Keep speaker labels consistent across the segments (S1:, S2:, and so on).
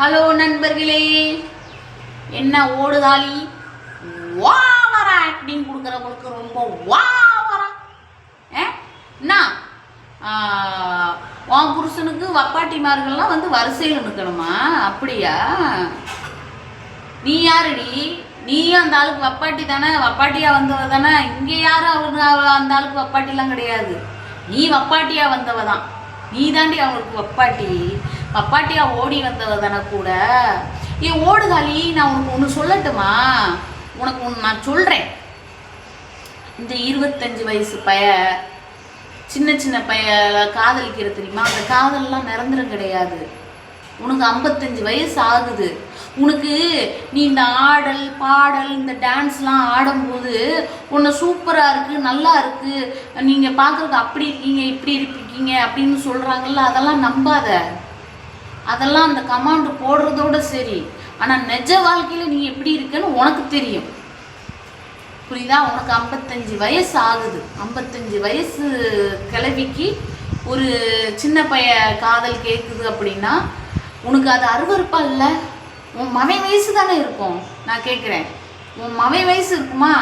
S1: Hello நண்பர்களே. என்ன ஓடுதாளி? வாவரா acting கொடுக்குறவங்களுக்கு ரொம்ப வாவரா ஏ? என்ன? உன் புருஷனுக்கு வப்பாட்டிமார்கள்லாம் வந்து வரிசையில் நிற்கணுமா அப்படியா? நீ யாருடி? நீயும் அந்த ஆளுக்கு வப்பாட்டி தானே? வப்பாட்டியாக வந்தவ தானே? இங்கே யாரும் அவர் அந்த ஆளுக்கு வப்பாட்டிலாம் கிடையாது. நீ வப்பாட்டியாக வந்தவ தான். நீ தாண்டி அவங்களுக்கு வப்பாட்டி. பப்பாட்டியா ஓடி வந்தவ தானே கூட. ஏ ஓடுகாலி நான் உனக்கு ஒன்று சொல்லட்டுமா? உனக்கு ஒன்று நான் சொல்கிறேன் இந்த இருபத்தஞ்சு வயசு பைய சின்ன சின்ன பைய காதலிக்கிற தெரியுமா? அந்த காதல்லாம் நிரந்தரம் கிடையாது. உனக்கு ஐம்பத்தஞ்சு வயசு ஆகுது. உனக்கு நீ இந்த ஆடல் பாடல் இந்த டான்ஸ்லாம் ஆடும்போது உன்னை சூப்பராக இருக்குது நல்லா இருக்குது நீங்கள் பார்க்குறதுக்கு அப்படி இருக்கீங்க இப்படி இருக்கீங்க அப்படின்னு சொல்கிறாங்கல்ல அதெல்லாம் நம்பாத. அதெல்லாம் அந்த கமாண்டு போடுறதோட சரி. ஆனால் நிஜ வாழ்க்கையில் நீ எப்படி இருக்கன்னு உனக்கு தெரியும். புரியுதா? உனக்கு ஐம்பத்தஞ்சு வயசு ஆகுது. ஐம்பத்தஞ்சு வயசு கிளவிக்கு ஒரு சின்ன பைய காதல் கேட்குது அப்படின்னா உனக்கு அது அருவறுப்பா இல்லை? உன் மவை வயசு தானே இருக்கும். நான் கேட்குறேன் உன் மவை வயசு இருக்குமா?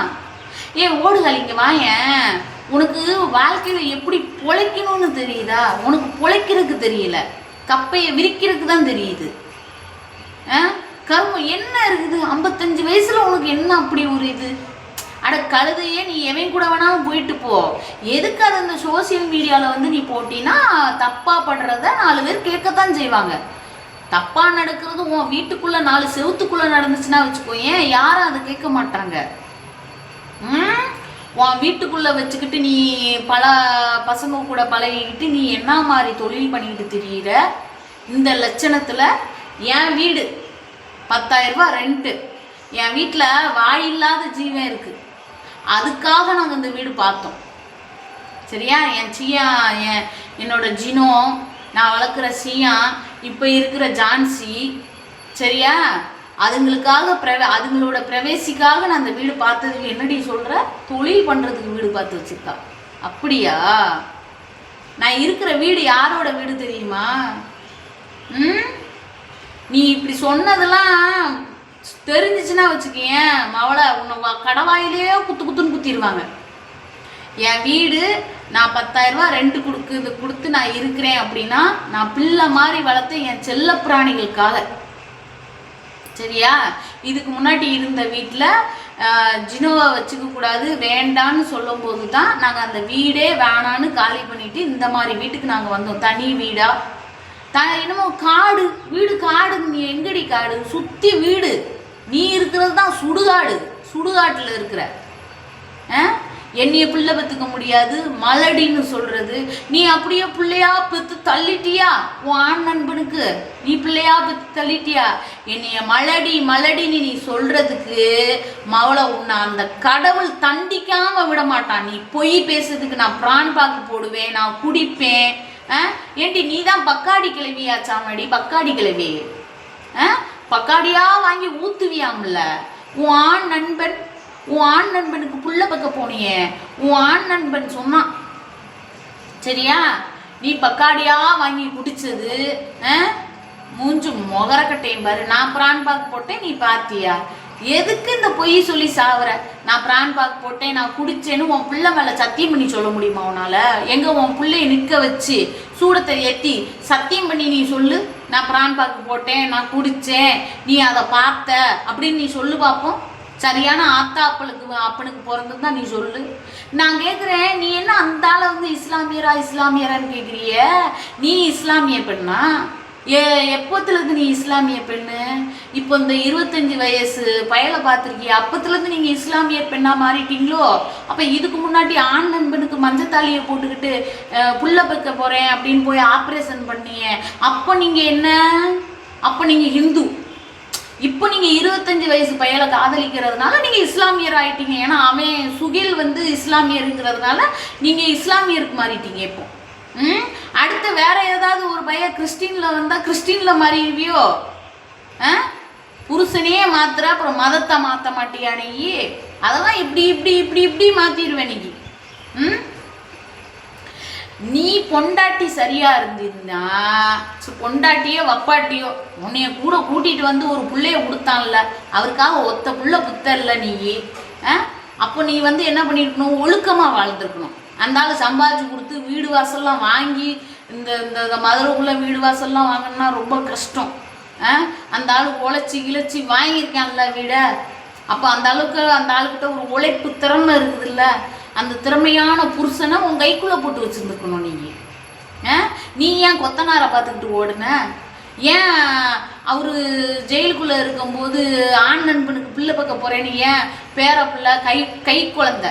S1: ஏன் ஓடுகள் இங்கே வாயேன். உனக்கு வாழ்க்கையில் எப்படி பொழைக்கணும்னு தெரியுதா? உனக்கு பொழைக்கிறதுக்கு தெரியல. கப்பையை விரிக்கிறதுக்கு தான் தெரியுது. ஆ? கர்மம் என்ன இருக்குது? ஐம்பத்தஞ்சு வயசுல உனக்கு என்ன அப்படி ஒரு இது? அட கழுதையே நீ எவன் கூட வேணாலும் போயிட்டு போ. எதுக்கு அது இந்த சோசியல் மீடியாவில் வந்து நீ போட்டினா தப்பாக படுறத நாலு பேர் கேட்கத்தான் செய்வாங்க. தப்பாக நடக்கிறது உன் வீட்டுக்குள்ளே நாலு செவுத்துக்குள்ளே நடந்துச்சுன்னா வச்சுக்கோ ஏன் யாரும் அதை கேட்க மாட்டாங்க. ம்? உன் வீட்டுக்குள்ள வச்சுக்கிட்டு நீ பல பசங்க கூட பழகிக்கிட்டு நீ என்ன மாதிரி தொழில் பண்ணிக்கிட்டு தெரியுற? இந்த லட்சணத்துல என் வீடு பத்தாயிரம் ரூபாய் ரெண்ட்டு என் வீட்டில் வாயில்லாத ஜீவன் இருக்கு. அதுக்காக நாங்கள் இந்த வீடு பார்த்தோம். சரியா? என் சியா என் என்னோட ஜினோ நான் வளர்க்குற சியா இப்போ இருக்கிற ஜான்சி. சரியா? அதுங்களுக்காக பிரவே அதுங்களோட பிரவேசிக்காக நான் அந்த வீடு பார்த்ததுக்கு என்னடி சொல்கிற தொழில் பண்ணுறதுக்கு வீடு பார்த்து வச்சிருக்கா. அப்படியா? நான் இருக்கிற வீடு யாரோட வீடு தெரியுமா? ம்? நீ இப்படி சொன்னதெல்லாம் தெரிஞ்சிச்சுன்னா வச்சுக்கேன் மவளை உன்னை கடவாயிலேயே குத்து குத்துன்னு குத்திடுவாங்க என் வீடு நான் பத்தாயிரரூபா ரெண்ட் கொடுக்குது கொடுத்து நான் இருக்கிறேன் அப்படின்னா நான் பிள்ளை மாதிரி வளர்த்து என் செல்ல பிராணிகளுக்காக சரியா? இதுக்கு முன்னாடி இருந்த வீட்டில் ஜினோவை வச்சுக்க கூடாது வேண்டான்னு சொல்லும்போது தான் நாங்கள் அந்த வீடே வேணான்னு காலி பண்ணிட்டு இந்த மாதிரி வீட்டுக்கு நாங்கள் வந்தோம். தனி வீடா? த என்னமோ காடு வீடு காடு நீ எங்கடி காடு? சுற்றி வீடு. நீ இருக்கிறது தான் சுடுகாடு. சுடுகாட்டில் இருக்கிற. ஆ? என்னைய பிள்ளை பெற்றுக்க முடியாது? மலடின்னு சொல்றது. நீ அப்படியே பிள்ளையா பெற்று தள்ளிட்டியா? உன் ஆண் நண்பனுக்கு நீ பிள்ளையா பெற்று தள்ளிட்டியா? என்னைய மலடி மலடின்னு நீ சொல்றதுக்கு மவளை உன்னை அந்த கடவுள் தண்டிக்காம விட மாட்டான். நீ பொய் பேசுறதுக்கு நான் பிரான் பாக்கு போடுவேன் நான் குடிப்பேன். ஆ? ஏண்டி நீ தான் பக்காடி கிளவியா சாமடி? பக்காடி கிளவி ஆ? பக்காடியா வாங்கி ஊத்துவியாம்ல? உன் ஆண் நண்பன் உன் ஆண் நண்பனுக்கு புள்ள பக்க போனியே. உன் ஆண் நண்பன் சொன்னான் சரியா? நீ பக்காடியா வாங்கி குடிச்சது ஆ? மூஞ்சு முகரக்கட்டையும் பாரு. நான் பிரான் பாக்கு போட்டேன் நீ பார்த்தியா எதுக்கு இந்த பொய் சொல்லி சாவற? நான் பிரான் பாக்கு போட்டேன் நான் குடிச்சேன்னு உன் பிள்ளை மேல சத்தியம் பண்ணி சொல்ல முடியுமா உன்னால? எங்க உன் பிள்ளைய நிக்க வச்சு சூடத்தை ஏத்தி சத்தியம் பண்ணி நீ சொல்லு. நான் பிரான் பாக்கு போட்டேன் நான் குடிச்சேன் நீ அதை பார்த்த அப்படின்னு நீ சொல்லு பார்ப்போம் சரியான ஆத்தா அப்பளுக்கு அப்பனுக்கு தான் நீ சொல்லு. நான் கேட்குறேன் நீ என்ன அந்த ஆளை வந்து இஸ்லாமியரா இஸ்லாமியரான்னு கேட்குறிய நீ இஸ்லாமிய பெண்ணா? ஏ எப்போத்துலேருந்து நீ இஸ்லாமிய பெண்ணு? இப்போ இந்த இருபத்தஞ்சி வயசு பயலை பார்த்துருக்கிய அப்பத்துலேருந்து நீங்கள் இஸ்லாமிய பெண்ணாக மாறிட்டீங்களோ? அப்போ இதுக்கு முன்னாடி ஆண் நண்பனுக்கு மஞ்சத்தாலியை போட்டுக்கிட்டு புள்ள பக்க போகிறேன் அப்படின்னு போய் ஆப்ரேஷன் பண்ணிய. அப்போ நீங்கள் என்ன? அப்போ நீங்கள் ஹிந்து. இப்போ நீங்கள் இருபத்தஞ்சி வயசு பையலை காதலிக்கிறதுனால நீங்கள் இஸ்லாமியர் ஆயிட்டீங்க. ஏன்னா அவன் சுகில் வந்து இஸ்லாமியருங்கிறதுனால நீங்கள் இஸ்லாமியருக்கு மாறிட்டீங்க இப்போ. ம்? அடுத்து வேற ஏதாவது ஒரு பையன் கிறிஸ்டின்ல வந்தால் கிறிஸ்டின்ல மாறிடுவியோ? ஆ? புருஷனையே மாத்துற அப்புறம் மதத்தை மாற்ற மாட்டியா நீ? அதெல்லாம் இப்படி இப்படி இப்படி இப்படி மாற்றிடுவேன் நீ. ம்? நீ பொண்டாட்டி சரியா இருந்தீன்னா சு- பொண்டாட்டியோ வப்பாட்டியோ உன்னைய கூட கூட்டிட்டு வந்து ஒரு பிள்ளைய கொடுத்தான்ல அவருக்காக ஒத்த புள்ள புத்தல்ல நீ. ஆ? அப்போ நீ வந்து என்ன பண்ணிருக்கணும்? ஒழுக்கமா வாழ்ந்துருக்கணும். அந்த ஆள் சம்பாதிச்சு கொடுத்து வீடு வாசல்லாம் வாங்கி இந்த இந்த இந்த மதுரைக்குள்ள வீடு வாசல்லாம் வாங்கினா ரொம்ப கஷ்டம். ஆ? அந்த ஆள் உழைச்சி கிழச்சி வாங்கியிருக்கான்ல வீடை. அப்போ அந்த அளவுக்கு அந்த ஆளுக்கிட்ட ஒரு உழைப்பு திறமை இருக்குதுல்ல. அந்த திறமையான புருஷனை உன் கைக்குள்ளே போட்டு வச்சுருந்துக்கணும் நீ. நீ ஏன் கொத்தனாரை பார்த்துக்கிட்டு ஓடுன? ஏன் அவர் ஜெயிலுக்குள்ளே இருக்கும்போது ஆண் நண்பனுக்கு பிள்ளை பக்கம் போகிறேன்னு ஏன் பேர பிள்ளை கை கை குழந்தை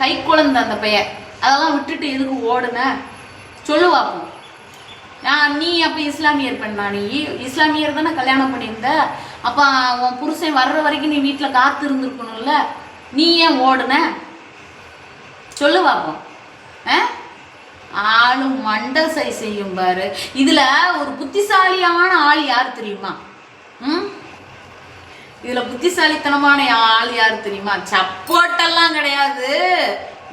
S1: கை குழந்தை அந்த பையன். அதெல்லாம் விட்டுட்டு எதுக்கு ஓடுன? சொல்லுவாப்போம் நான் நீ அப்போ இஸ்லாமியர் பெண்ணா நீ? இஸ்லாமியர் தானே கல்யாணம் பண்ணியிருந்த? அப்போ உன் புருஷன் வர்ற வரைக்கும் நீ வீட்டில் காத்து இருந்திருக்கணும்ல. நீ ஏன் ஓடுன? சொல்லு பார்ப்போம் ஆ? ஆளும் மண்டசை செய்யும் பாரு. இதில் ஒரு புத்திசாலியான ஆள் யார் தெரியுமா? ம்? இதில் புத்திசாலித்தனமான ஆள் யார் தெரியுமா? சப்போட்டெல்லாம் கிடையாது.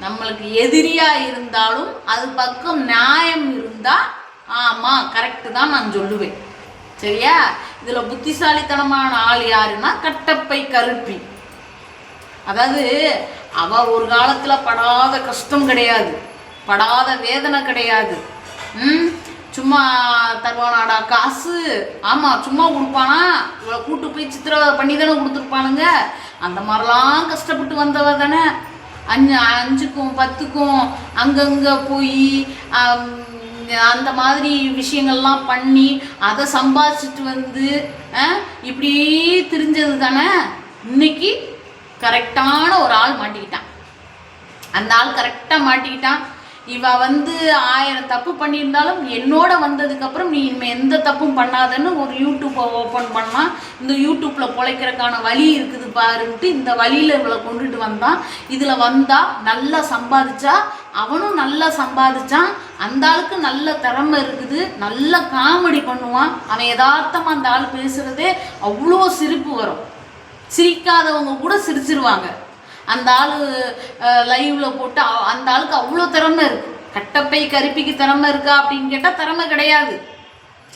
S1: நம்மளுக்கு எதிரியா இருந்தாலும் அது பக்கம் நியாயம் இருந்தா ஆமா கரெக்டு தான் நான் சொல்லுவேன். சரியா? இதுல புத்திசாலித்தனமான ஆள் யாருன்னா கட்டப்பை கருப்பி. அதாவது அவ ஒரு காலத்துல படாத கஷ்டம் கிடையாது. படாத வேதனை கிடையாது. ம்? சும்மா தருவானாடா காசு. ஆமா சும்மா கொடுப்பானா? இவளை கூட்டு போய் சித்திரவதை பண்ணி தானே கொடுத்துருப்பானுங்க அந்த மாதிரிலாம் கஷ்டப்பட்டு வந்தவ தானே. அஞ்சு அஞ்சுக்கும் பத்துக்கும் அங்கங்க போய் அந்த மாதிரி விஷயங்கள்லாம் பண்ணி அதை சம்பாதிச்சுட்டு வந்து இப்படி திரிஞ்சது தானே. இன்னைக்கு கரெக்டான ஒரு ஆள் மாட்டிக்கிட்டான். அந்த ஆள் கரெக்டாக மாட்டிக்கிட்டான். இவ வந்து ஆயிரம் தப்பு பண்ணியிருந்தாலும் என்னோட வந்ததுக்கப்புறம் நீ இனிமேல் எந்த தப்பும் பண்ணாதன்னு ஒரு யூடியூப்பை ஓப்பன் பண்ணால் இந்த யூடியூப்பில் பொழைக்கிறதுக்கான வழி இருக்குது பாருன்ட்டு இந்த வழியில் இவளை கொண்டுட்டு வந்தான். இதில் வந்தா நல்லா சம்பாதிச்சா அவனும் நல்லா சம்பாதிச்சான். அந்த ஆளுக்கு நல்ல திறமை இருக்குது நல்ல காமெடி பண்ணுவான். அவன் யதார்த்தமாக அந்த ஆள் பேசுகிறதே அவ்வளோ சிரிப்பு வரும். சிரிக்காதவங்க கூட சிரிச்சிருவாங்க. அந்த ஆள் லைவில் போட்டு அந்த ஆளுக்கு அவ்வளோ திறமை இருக்குது கட்டப்பை கருப்பிக்கு திறமை இருக்கா அப்படின்னு கேட்டால் திறமை கிடையாது.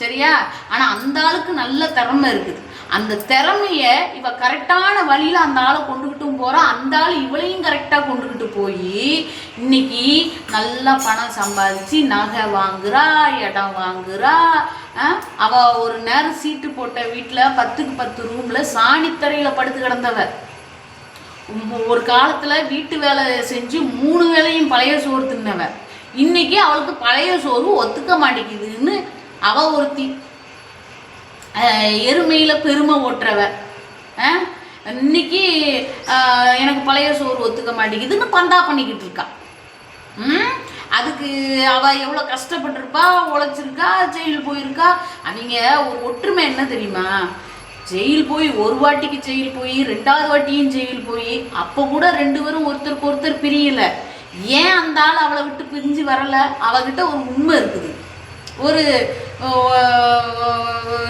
S1: சரியா? ஆனால் அந்த ஆளுக்கு நல்ல திறமை இருக்குது. அந்த திறமைய இவ கரெக்டான வழியில அந்த ஆளை கொண்டுகிட்டும் போறா. அந்த ஆள் இவளையும் கரெக்டாக கொண்டுகிட்டு போய் இன்னைக்கு நல்லா பணம் சம்பாதிச்சு நகை வாங்குறா இடம் வாங்குறா. அவ ஒரு நேரம் சீட்டு போட்ட வீட்டில் பத்துக்கு பத்து ரூம்ல சாணித்தரையில படுத்து கிடந்தவ. ஒரு காலத்துல வீட்டு வேலை செஞ்சு மூணு வேலையும் பழைய சோறு தின்னவ. இன்னைக்கு அவளுக்கு பழைய சோறு ஒத்துக்க மாட்டேங்குதுன்னு அவ ஒருத்தி. எருமையில் பெருமை ஓட்டுறவ. இன்னைக்கு எனக்கு பழைய சோறு ஒத்துக்க மாட்டேங்குதுன்னு பந்தா பண்ணிக்கிட்டு இருக்கா. ம்? அதுக்கு அவ எவ்வளோ கஷ்டப்பட்டிருப்பா உழைச்சிருக்கா ஜெயில் போயிருக்கா? அவங்க ஒரு ஒற்றுமை என்ன தெரியுமா? ஜெயில் போய் ஒரு வாட்டிக்கு ஜெயில் போய் ரெண்டாவது வாட்டியும் ஜெயில் போய் அப்போ கூட ரெண்டு பேரும் ஒருத்தருக்கு ஒருத்தர் பிரியலை. ஏன் அந்த ஆள் அவளை விட்டு பிரிஞ்சு வரலை? அவகிட்ட ஒரு உண்மை இருக்குது. ஒரு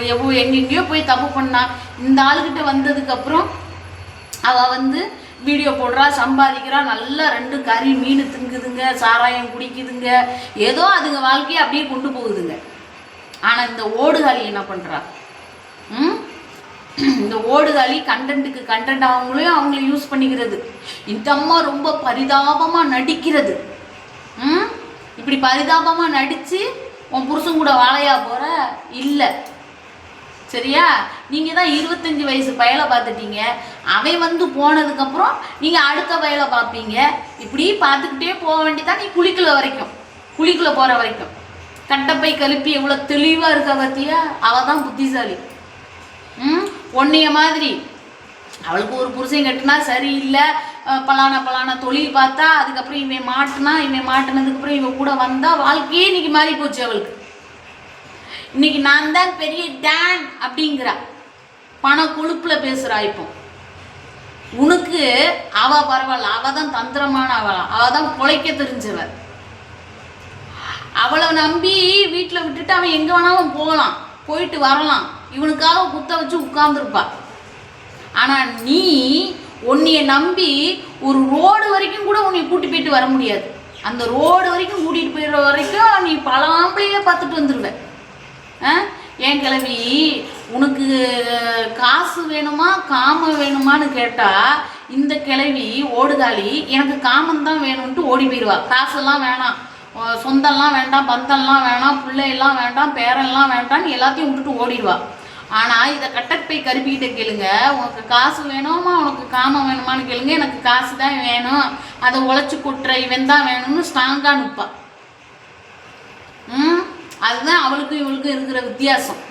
S1: எவ்வளோ எங்கெங்கேயோ போய் தப்பு பண்ணா இந்த ஆளுகிட்ட வந்ததுக்கப்புறம் அவ வந்து வீடியோ போடுறா சம்பாதிக்கிறா நல்லா ரெண்டு கறி மீன் திங்குதுங்க சாராயம் குடிக்குதுங்க. ஏதோ அதுங்க வாழ்க்கையை அப்படியே கொண்டு போகுதுங்க. ஆனா இந்த ஓடுகாலி என்ன பண்றா? ம்? இந்த ஓடுதாளி கண்டென்ட்டுக்கு கண்டென்ட் அவங்களையும் அவங்கள யூஸ் பண்ணிக்கிறது. இந்த அம்மா ரொம்ப பரிதாபமாக நடிக்கிறது. ம்? இப்படி பரிதாபமாக நடித்து உன் புருஷன் கூட வாழையா போகிற இல்லை. சரியா? நீங்கள் தான் இருபத்தஞ்சி வயசு பயலை பார்த்துட்டீங்க. அவன் வந்து போனதுக்கப்புறம் நீங்கள் அடுத்த பயலை பார்ப்பீங்க. இப்படி பார்த்துக்கிட்டே போக வேண்டியதான் நீ குளிக்கல வரைக்கும். குளிக்கல போகிற வரைக்கும். கட்டப்பை கழுப்பி எவ்வளோ தெளிவாக இருக்கா பார்த்தியா அவள் தான் புத்திசாலி. ம்? ஒன்றைய மாதிரி அவளுக்கு ஒரு புருஷன் கட்டினா சரியில்லை. பலானா பலான பலான தொழில் பார்த்தா அதுக்கப்புறம் இவன் மாட்டினா இவன் மாட்டினதுக்கப்புறம் இவன் கூட வந்தா வாழ்க்கையே இன்னைக்கு மாறி போச்சு அவளுக்கு. இன்னைக்கு நான் தான் பெரிய டேன் அப்படிங்கிறா. பண கொழுப்புல பேசுறா இப்போ. உனக்கு அவ பரவாயில்ல அவ தான் தந்திரமான அவளா அவ தான் பொழைக்க தெரிஞ்சவ. அவளை நம்பி வீட்டில் விட்டுட்டு அவன் எங்க வேணாலும் போகலாம் போயிட்டு வரலாம். இவனுக்காக குத்த வச்சு உட்கார்ந்துருப்பா. ஆனால் நீ உன்னைய நம்பி ஒரு ரோடு வரைக்கும் கூட உன்னை கூட்டி போயிட்டு வர முடியாது. அந்த ரோடு வரைக்கும் கூட்டிகிட்டு போயிடுற வரைக்கும் நீ பல பார்த்துட்டு வந்துடுவேன் ஆ? ஏன் கிளவி உனக்கு காசு வேணுமா காமம் வேணுமான்னு கேட்டால் இந்த கிளவி ஓடுதாளி எனக்கு காமந்தான் வேணும்ன்ட்டு ஓடி போயிடுவா காசெல்லாம் வேணாம். சொந்தம்லாம் வேண்டாம் பந்தம்லாம் வேணாம் பிள்ளையெல்லாம் வேண்டாம் பேரெல்லாம் வேண்டாம்னு எல்லாத்தையும் விட்டுட்டு ஓடிடுவா. ஆனால் இதை கட்டப்பை கருப்பிக்கிட்ட கேளுங்க. உனக்கு காசு வேணுமா? உனக்கு காமம் வேணுமான்னு கேளுங்க. எனக்கு காசு தான் வேணும். அதை உழைச்சி கொட்டுற இவன் தான் வேணும்னு ஸ்ட்ராங்காக நிற்பா ம்? அதுதான் அவளுக்கும் இவளுக்கும் இருக்கிற வித்தியாசம்.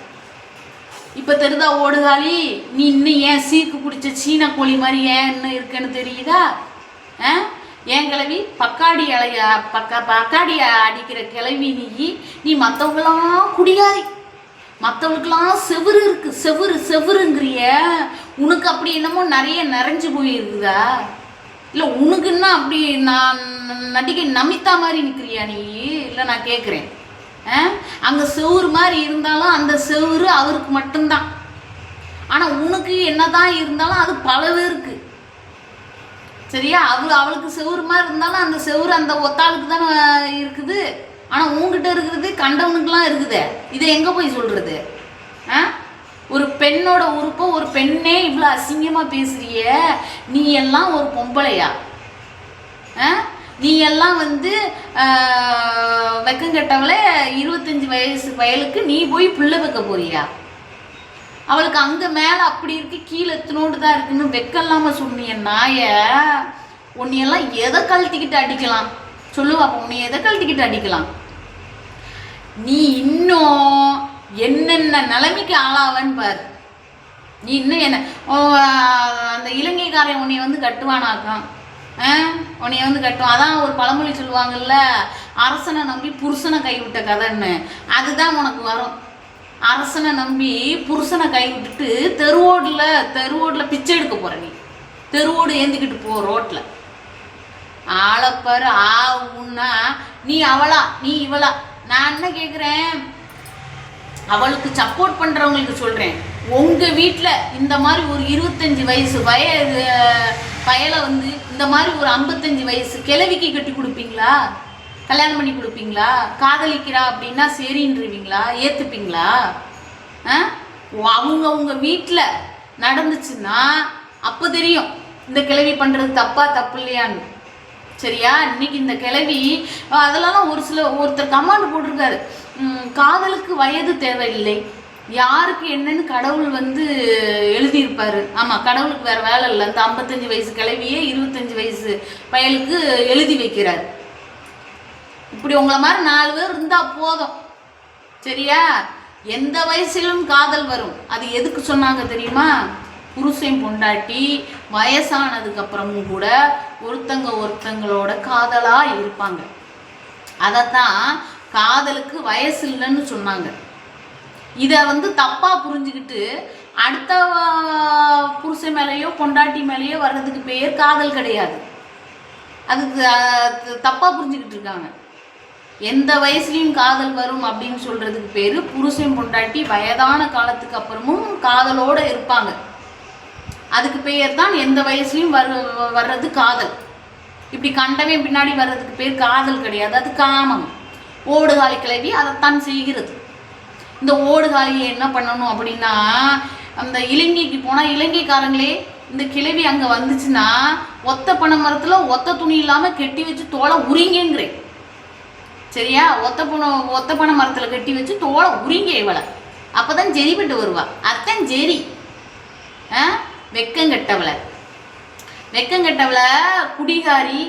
S1: இப்போ தெரிதா ஓடுகாலி? நீ இன்னும் ஏன் சீக்கு பிடிச்ச சீன கோழி மாதிரி ஏன் இன்னும் இருக்குன்னு தெரியுதா? ஆ? ஏன் கிளவி பக்காடி அலைய பக்கா பக்காடி அடிக்கிற கிளவி நீ. நீ மற்றவங்களாம் குடியாரி. மற்றவங்களுக்கெல்லாம் செவுரு இருக்கு. செவுரு செவருங்கிறிய உனக்கு அப்படி என்னமோ நிறைய நிறைஞ்சு போயிருக்குதா? இல்லை உனக்குன்னா அப்படி நான் நடிகை நமிதா மாதிரி நிற்கிறியா நீ? இல்லை நான் கேட்குறேன் அங்கே செவுரு மாதிரி இருந்தாலும் அந்த செவுரு அவருக்கு மட்டும்தான். ஆனால் உனக்கு என்னதான் இருந்தாலும் அது பல பேருக்கு. சரியா? அவள் அவளுக்கு செவரு மாதிரி இருந்தாலும் அந்த செவுரு அந்த ஒத்தாளுக்கு தானே இருக்குது? ஆனால் உங்ககிட்ட இருக்கிறது கண்டவனுக்குலாம் இருக்குது. இதை எங்கே போய் சொல்கிறது ஆ? ஒரு பெண்ணோட உறுப்பை ஒரு பெண்ணே இவ்வளோ அசிங்கமாக பேசுறிய. நீ எல்லாம் ஒரு பொம்பளையா? ஆ? நீ எல்லாம் வந்து வெக்கங்கெட்டவளே இருபத்தஞ்சி வயசு வயலுக்கு நீ போய் பிள்ளை வைக்க போறியா? அவளுக்கு அங்கே மேலே அப்படி இருக்கு கீழே எத்தனோடு தான் இருக்குன்னு வெக்கம் இல்லாமல் சொன்னிய நாய. உன்னையெல்லாம் எதை கழட்டிக்கிட்டு அடிக்கலாம்? சொல்லுவா உன்னை எதை கழட்டிக்கிட்டு அடிக்கலாம்? நீ இன்னும் என்னென்ன நிலைமைக்கு ஆளாவன்னு பாரு. நீ இன்னும் என்ன? அந்த இலங்கைக்காரன் உன்னை வந்து கட்டுவானாக்கான். ஆ? உன்னைய வந்து கட்டுவான் அதான் ஒரு பழமொழி சொல்லுவாங்கல்ல அரசனை நம்பி புருஷனை கைவிட்ட கதைன்னு. அதுதான் உனக்கு வரும். அரசனை நம்பி புருஷனை கைவிட்டுட்டு தெருவோடில் தெருவோடில் பிச்சை எடுக்க போகிற நீ. தெருவோடு ஏந்திக்கிட்டு போ ரோட்டில் ஆளப்பாரு ஆ உன்னா நீ அவளா நீ இவளா. நான் என்ன கேட்குறேன் அவளுக்கு சப்போர்ட் பண்ணுறவங்களுக்கு சொல்கிறேன் உங்கள் வீட்டில் இந்த மாதிரி ஒரு இருபத்தஞ்சி வயசு வயது பயலை வந்து இந்த மாதிரி ஒரு ஐம்பத்தஞ்சு வயசு கிழவிக்கு கட்டி கொடுப்பீங்களா? கல்யாணம் பண்ணி கொடுப்பீங்களா? காதலிக்கிறா அப்படின்னா சரின்றுவீங்களா? ஏற்றுப்பீங்களா ஆ? அவங்க வீட்டில் நடந்துச்சுன்னா அப்போ தெரியும் இந்த கிழவி பண்ணுறது தப்பா தப்பு இல்லையான்னு. சரியா? இன்னைக்கு இந்த கிழவி அதெல்லாம் ஒரு சில ஒருத்தர் கமாண்ட் போட்டிருக்காரு. காதலுக்கு வயது தேவையில்லை. யாருக்கு என்னன்னு கடவுள் வந்து எழுதியிருப்பாரு. ஆமாம் கடவுளுக்கு வேற வேலை இல்லை. இந்த ஐம்பத்தஞ்சு வயசு கிழவியே இருபத்தஞ்சு வயசு பயலுக்கு எழுதி வைக்கிறார். இப்படி உங்களை மாதிரி நாலு பேர் இருந்தால் போதும். சரியா? எந்த வயசிலும் காதல் வரும். அது எதுக்கு சொன்னாங்க தெரியுமா? புருஷன் பொண்டாட்டி வயசானதுக்கு அப்புறமும் கூட ஒருத்தங்க ஒருத்தங்களோட காதலா இருப்பாங்க. அதைத்தான் காதலுக்கு வயசு இல்லைன்னு சொன்னாங்க. இதை வந்து தப்பா புரிஞ்சுக்கிட்டு அடுத்த புருஷன் மேலேயோ பொண்டாட்டி மேலேயோ வர்றதுக்கு பேர் காதல் கிடையாது. அதுக்கு தப்பாக தப்பா புரிஞ்சுக்கிட்டு இருக்காங்க. எந்த வயசுலையும் காதல் வரும் அப்படின்னு சொல்றதுக்கு பேர் புருஷன் பொண்டாட்டி வயதான காலத்துக்கு அப்புறமும் காதலோட இருப்பாங்க. அதுக்கு பெயர் தான் எந்த வயசுலையும் வர வர்றது காதல். இப்படி கண்டவன் பின்னாடி வர்றதுக்கு பேர் காதல் கிடையாது அது காமம். ஓடுகாலி கிளவி அதைத்தான் செய்கிறது. இந்த ஓடுகாலியை என்ன பண்ணணும் அப்படின்னா அந்த இலங்கைக்கு போனால் இலங்கைக்காரங்களே இந்த கிளவி அங்கே வந்துச்சுன்னா ஒத்த பனை மரத்தில் ஒத்த துணி இல்லாமல் கெட்டி வச்சு தோலை உரிங்கங்கிறேன். சரியா? ஒத்த பணம் ஒத்த பனை மரத்தில் கட்டி வச்சு தோலை உரிங்க இவளை. அப்போ தான் ஜெரிப்பட்டு வருவா. அத்தன் ஜெரி. ஆ? வெக்கங்கெட்டவளை வெக்கங்கெட்டவளை குடிகாரி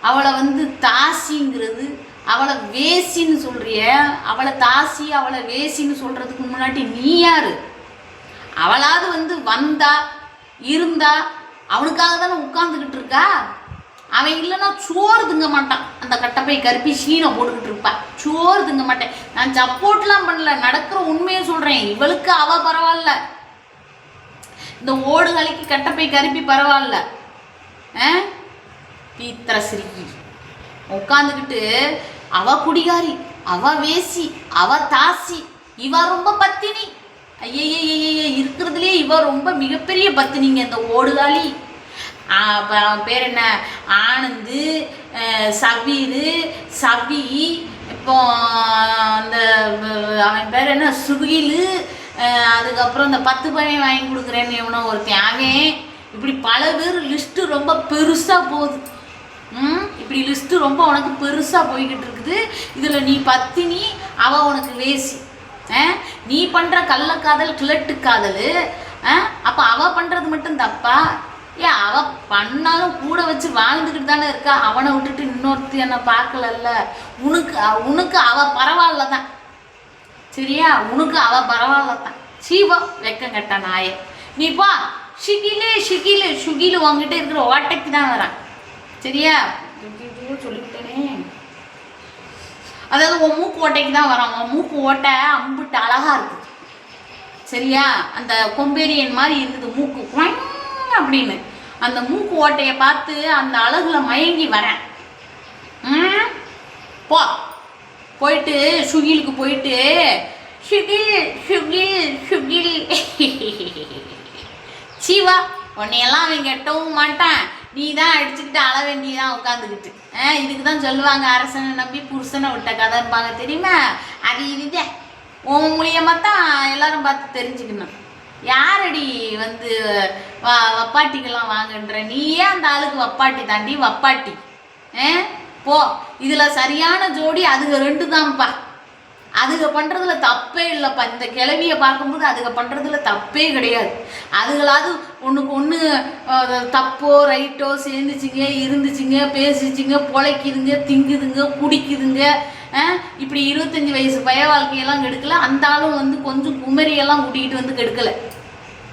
S1: அவளை வந்து தாசிங்கிறது அவளை வேசின்னு சொல்கிறிய அவளை தாசி அவளை வேசின்னு சொல்கிறதுக்கு முன்னாடி நீ யார்? அவளாவது வந்து வந்தா இருந்தா அவனுக்காக தானே உட்காந்துக்கிட்டு இருக்கா? அவன் இல்லைன்னா சோறு திங்க மாட்டான். அந்த கட்டப்பை கருப்பி சீனை போட்டுக்கிட்டு இருப்பா. சோறு திங்க மாட்டேன். நான் சப்போர்ட்லாம் பண்ணல நடக்கிற உண்மையை சொல்கிறேன் இவளுக்கு அவள் பரவாயில்ல. இந்த ஓடுகளுக்கு கட்டப்பை கருப்பி பரவாயில்ல. ஆ? பீத்திர சிரிக்கி உட்காந்துக்கிட்டு அவ குடிகாரி அவ வேசி அவ தாசி இவ ரொம்ப பத்தினி. ஐயையே இருக்கிறதுலே இவ ரொம்ப மிகப்பெரிய பத்தினிங்க இந்த ஓடுகாலி அப்போ அவன் பேர் என்ன? ஆனந்து சவீரு சவி இப்போ அந்த அவன் பேர் என்ன? சுகிலு அதுக்கப்புறம் இந்த பத்து பையன் வாங்கி கொடுக்குறேன்னு எவனோ ஒருத்தன். அவன் இப்படி பல பேர் லிஸ்ட்டு ரொம்ப பெருசாக போகுது. ம் இப்படி லிஸ்ட்டு ரொம்ப உனக்கு பெருசாக போய்கிட்டு இருக்குது. இதில் நீ பத்தினி அவள் உனக்கு வேசி. ஆ? நீ பண்ணுற கள்ளக்காதல் கிழட்டு காதல். அப்போ அவள் பண்ணுறது மட்டும் தப்பா? ஏன் அவள் பண்ணாலும் கூட வச்சு வாழ்ந்துக்கிட்டு தானே இருக்கா? அவனை விட்டுட்டு இன்னொருத்தி என்னை பார்க்கலல்ல. உனக்கு உனக்கு அவள் பரவாயில்ல தான். சரியா? உனக்கு அவள் பரவாயில்ல தான் சீவா வெக்கம் கட்ட நாயே. நீ பா. ஷிகிலு ஷிகிலு ஷுகிலு உங்ககிட்ட இருக்கிற ஓட்டைக்கு தான் வரான் சரியா? ஐயோ, சொல்லிவிட்டேனே அதாவது உன் மூக்கு ஓட்டைக்கு தான் வரான் உன் மூக்கு ஓட்டை அம்புட்டு அழகா இருக்கு. சரியா? அந்த கொம்பேரியன் மாதிரி இருக்குது மூக்கு. அப்படின்னு. அந்த மூக்கு ஓட்டையை பார்த்து அந்த அழகுல மயங்கி வரேன். ம்? போ. போயிட்டு சுகிலுக்கு போயிட்டு சுகில் சுகில் சுகில். சீவா உன்னையெல்லாம் அவன் கெட்டவும் மாட்டான். நீ தான் அடிச்சுக்கிட்டு அழ வேண்டியதான் உட்காந்துக்கிட்டு. இதுக்கு தான் சொல்லுவாங்க அரசனை நம்பி புருஷனை விட்ட கதைம்பாங்க தெரியுமா? அது இதுதான் உன் மூலியமாக தான் எல்லாரும் பார்த்து தெரிஞ்சுக்கணும். யாரடி வந்து வ வப்பாட்டிக்கெல்லாம் வாங்கன்ற? நீயே அந்த ஆளுக்கு வப்பாட்டி தாண்டி வப்பாட்டி. ஆ? போ. இதில் சரியான ஜோடி அதுக ரெண்டு தான்ப்பா அதுக பண்ணுறதுல தப்பே இல்லைப்பா. இந்த கிளவியை பார்க்கும்போது அதுக பண்ணுறதுல தப்பே கிடையாது. அதுகளாவது ஒன்றுக்கு ஒன்று தப்போ ரைட்டோ சேர்ந்துச்சிங்க இருந்துச்சுங்க பேசிச்சிங்க பொழைக்குதுங்க திங்குதுங்க குடிக்குதுங்க இப்படி இருபத்தஞ்சி வயசு பய வாழ்க்கையெல்லாம் கெடுக்கல. அந்த ஆளும் வந்து கொஞ்சம் குமரியெல்லாம் கூட்டிகிட்டு வந்து கெடுக்கலை.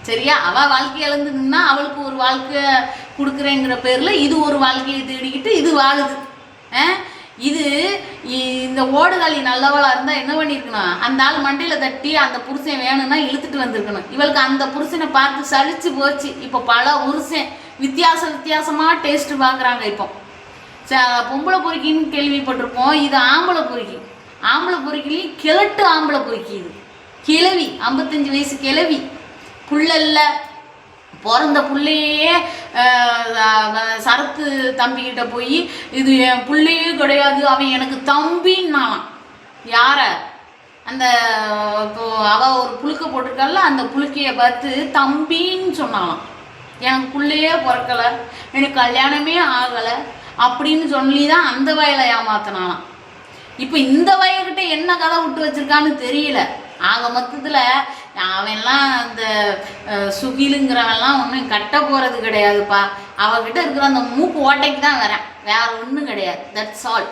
S1: சரியா? அவள் வாழ்க்கை இழந்துன்னா அவளுக்கு ஒரு வாழ்க்கை கொடுக்குறேங்கிற பேரில் இது ஒரு வாழ்க்கையை தேடிக்கிட்டு இது வாழுது. இது இந்த ஓடுகாலி நல்லவளாக இருந்தால் என்ன பண்ணியிருக்கணும் அந்த ஆள் மண்டையில் தட்டி அந்த புருஷன் வேணும்னா இழுத்துட்டு வந்திருக்கணும். இவளுக்கு அந்த புருஷனை பார்த்து சலிச்சு போச்சு. இப்போ பல புருஷன் வித்தியாச வித்தியாசமாக டேஸ்ட் பார்க்குறாங்க இப்போ. ச- பொம்பளை பொறுக்கின்னு கேள்விப்பட்டிருப்போம். இது ஆம்பளை பொறுக்கி. ஆம்பளை பொறுக்கிலையும் கிழட்டு ஆம்பளை பொறுக்கி இது. கிழவி ஐம்பத்தஞ்சு வயசு கிழவி. புள்ளல்ல பிறந்த பிள்ளையே சரத்து தம்பிக்கிட்ட போய் இது என் பிள்ளையே கிடையாது அவன் எனக்கு தம்பின்னாலாம். யார? அந்த இப்போ அவ ஒரு புழுக்க போட்டிருக்கால அந்த புழுக்கையை பார்த்து தம்பின்னு சொன்னாலாம். எனக்கு புள்ளையே பிறக்கல எனக்கு கல்யாணமே ஆகலை அப்படின்னு சொல்லி தான் அந்த வயலை ஏமாத்தினாலாம். இப்போ இந்த வயக்கிட்ட என்ன கதை விட்டு வச்சிருக்கான்னு தெரியல. ஆக மொத்தத்தில் அவன்லாம் அந்த சுகிலுங்கிறவன்லாம் ஒன்றும் கட்ட போகிறது கிடையாதுப்பா. அவகிட்ட இருக்கிற அந்த மூக்கு ஓட்டைக்கு தான் வரேன். வேற ஒன்றும் கிடையாது. தட்ஸ் ஆல்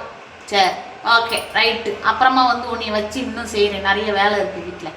S1: சரி. ஓகே ரைட்டு அப்புறமா வந்து உன்னை வச்சு இன்னும் செய்கிறேன் நிறைய வேலை இருக்குது வீட்டில்